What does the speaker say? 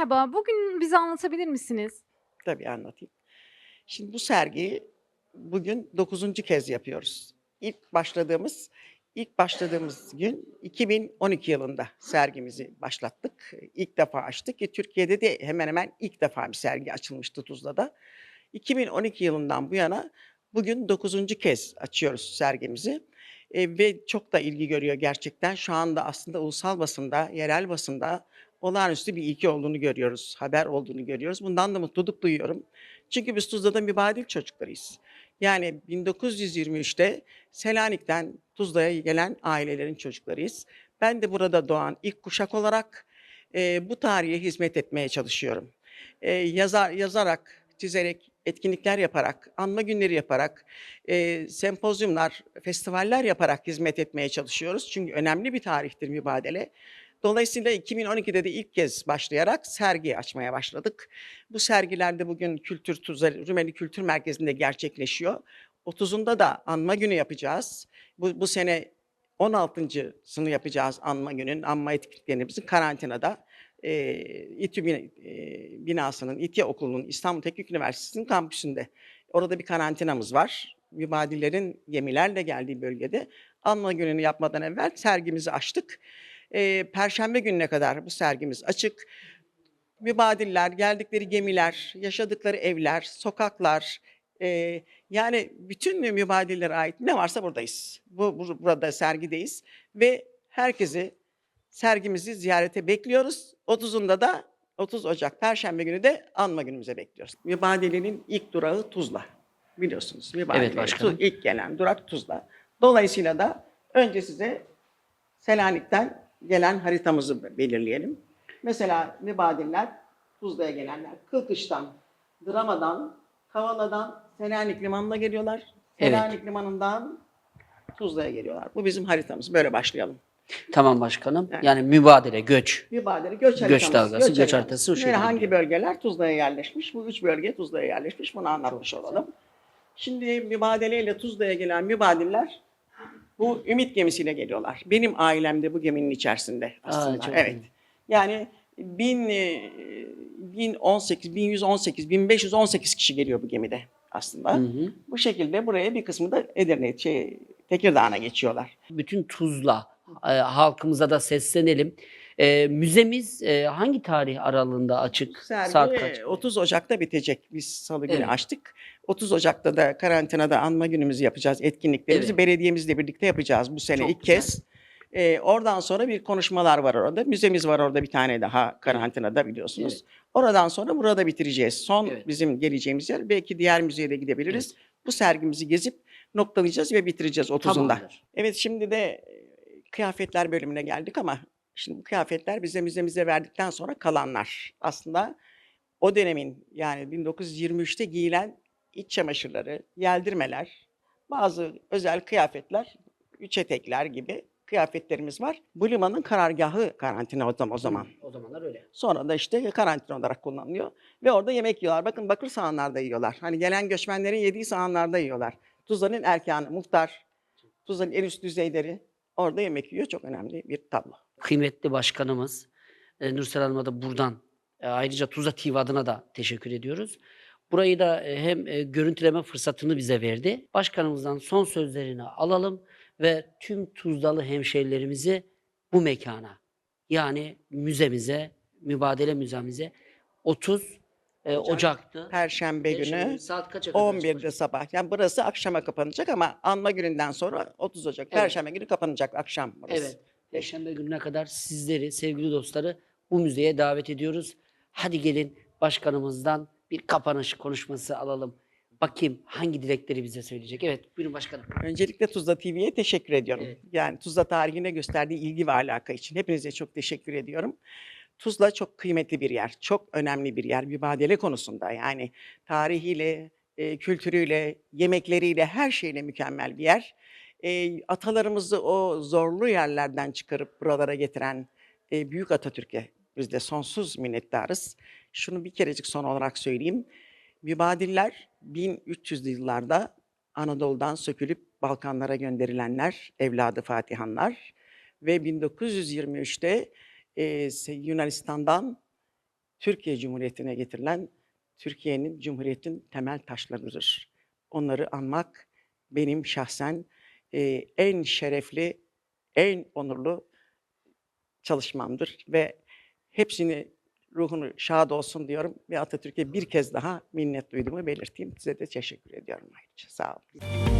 Merhaba, bugün bize anlatabilir misiniz? Tabii anlatayım. Şimdi bu sergiyi bugün 9. kez yapıyoruz. İlk başladığımız ilk başladığımız gün 2012 yılında sergimizi başlattık. İlk defa açtık ki Türkiye'de de hemen hemen ilk defa bir sergi açılmıştı Tuzla'da. 2012 yılından bu yana bugün 9. kez açıyoruz sergimizi. E, ve çok da ilgi görüyor gerçekten. Şu anda aslında ulusal basında, yerel basında olağanüstü bir ilgi olduğunu görüyoruz, haber olduğunu görüyoruz. Bundan da mutluluk duyuyorum. Çünkü biz Tuzla'da mübadil çocuklarıyız. Yani 1923'te Selanik'ten Tuzla'ya gelen ailelerin çocuklarıyız. Ben de burada doğan ilk kuşak olarak e, bu tarihe hizmet etmeye çalışıyorum. E, yazar, yazarak, çizerek, etkinlikler yaparak, anma günleri yaparak, e, sempozyumlar, festivaller yaparak hizmet etmeye çalışıyoruz. Çünkü önemli bir tarihtir mübadele. Dolayısıyla 2012'de de ilk kez başlayarak sergi açmaya başladık. Bu sergilerde bugün Kültür Tuzla, Rumeli Kültür Merkezi'nde gerçekleşiyor. 30'unda da anma günü yapacağız. Bu, bu sene 16.sını yapacağız anma günün, anma etkinliklerimizin karantinada. E, İTÜ bin- binasının, İTÜ Okulu'nun İstanbul Teknik Üniversitesi'nin kampüsünde. Orada bir karantinamız var. Mübadillerin gemilerle geldiği bölgede anma gününü yapmadan evvel sergimizi açtık. E, Perşembe gününe kadar bu sergimiz açık. Mübadiller, geldikleri gemiler, yaşadıkları evler, sokaklar, e, yani bütün mübadillere ait ne varsa buradayız. Bu, bu- burada sergideyiz ve herkesi sergimizi ziyarete bekliyoruz. 30'unda da 30 Ocak Perşembe günü de anma günümüze bekliyoruz. Mübadelenin ilk durağı Tuzla. Biliyorsunuz. Mübadele, Evet başkanım. İlk gelen durak Tuzla. Dolayısıyla da önce size Selanik'ten gelen haritamızı belirleyelim. Mesela mübadiller Tuzla'ya gelenler Kılkış'tan, Drama'dan, Kavala'dan Selanik Limanı'na geliyorlar. Evet. Selanik Limanı'ndan Tuzla'ya geliyorlar. Bu bizim haritamız. Böyle başlayalım. Tamam başkanım. Evet. Yani mübadele, göç. Mübadele göç Göç haritamız. dalgası, göç haritası Nereye, şekilde Hangi bölgeler Tuzla'ya yerleşmiş? Bu üç bölge Tuzla'ya yerleşmiş. Bunu anlatmış olalım. Şimdi mübadeleyle Tuzla'ya gelen mübadiller bu ümit gemisiyle geliyorlar. Benim ailem de bu geminin içerisinde aslında. çok evet. iyi. Yani bin, e, 1018, 1118, 1518 kişi geliyor bu gemide aslında. Hı hı. Bu şekilde buraya bir kısmı da Edirne, şey, Tekirdağ'a geçiyorlar. Bütün Tuzla e, halkımıza da seslenelim. E, müzemiz e, hangi tarih aralığında açık? Sergi Saat kaç? 30 Ocak'ta bitecek. Biz salı günü Evet. açtık. 30 Ocak'ta da karantinada anma günümüzü yapacağız. Etkinliklerimizi Evet. belediyemizle birlikte yapacağız bu sene Çok ilk güzel. kez. Ee, oradan sonra bir konuşmalar var orada. Müzemiz var orada bir tane daha karantinada biliyorsunuz. Evet. Oradan sonra burada bitireceğiz. Son Evet. bizim geleceğimiz yer. Belki diğer müzeye de gidebiliriz. Bu sergimizi gezip noktalayacağız ve bitireceğiz 30'unda. Tamamdır. Evet şimdi de e, kıyafetler bölümüne geldik ama şimdi bu kıyafetler bize müzemize verdikten sonra kalanlar. Aslında o dönemin yani 1923'te giyilen iç çamaşırları, yeldirmeler, bazı özel kıyafetler, üç etekler gibi kıyafetlerimiz var. Bu limanın karargahı karantina o zaman. O zaman. O zamanlar öyle. Sonra da işte karantina olarak kullanılıyor. Ve orada yemek yiyorlar. Bakın bakır sahanlarda yiyorlar. Hani gelen göçmenlerin yediği sahanlarda yiyorlar. Tuzla'nın erkanı, muhtar, Tuzla'nın en üst düzeyleri orada yemek yiyor. Çok önemli bir tablo. Kıymetli başkanımız e, Nursel Hanım'a da buradan e, ayrıca Tuzla TV adına da teşekkür ediyoruz. Burayı da e, hem e, görüntüleme fırsatını bize verdi. Başkanımızdan son sözlerini alalım ve tüm Tuzlalı hemşehrilerimizi bu mekana yani müzemize, mübadele müzemize 30 e, Ocak. Ocak'tı. Perşembe Perşembe günü saat kaça kadar 11'de açılacak? sabah. Yani burası akşama kapanacak ama anma gününden sonra 30 Ocak. Evet. Perşembe günü kapanacak akşam burası. Evet. Perşembe gününe kadar sizleri sevgili dostları bu müzeye davet ediyoruz. Hadi gelin başkanımızdan bir kapanış konuşması alalım. Bakayım hangi dilekleri bize söyleyecek. Evet buyurun başkanım. Öncelikle Tuzla TV'ye teşekkür ediyorum. Evet. Yani Tuzla tarihine gösterdiği ilgi ve alaka için hepinize çok teşekkür ediyorum. Tuzla çok kıymetli bir yer, çok önemli bir yer mübadele konusunda. Yani tarihiyle, e, kültürüyle, yemekleriyle, her şeyle mükemmel bir yer. E, atalarımızı o zorlu yerlerden çıkarıp buralara getiren e, Büyük Atatürk'e biz de sonsuz minnettarız. Şunu bir kerecik son olarak söyleyeyim. Mübadiller 1300'lü yıllarda Anadolu'dan sökülüp Balkanlara gönderilenler, evladı Fatihanlar ve 1923'te e, Yunanistan'dan Türkiye Cumhuriyeti'ne getirilen Türkiye'nin Cumhuriyet'in temel taşlarıdır. Onları anmak benim şahsen e, en şerefli, en onurlu çalışmamdır ve hepsini ruhunu şad olsun diyorum ve Atatürk'e bir kez daha minnet duyduğumu belirteyim. Size de teşekkür ediyorum ayrıca. Sağ olun.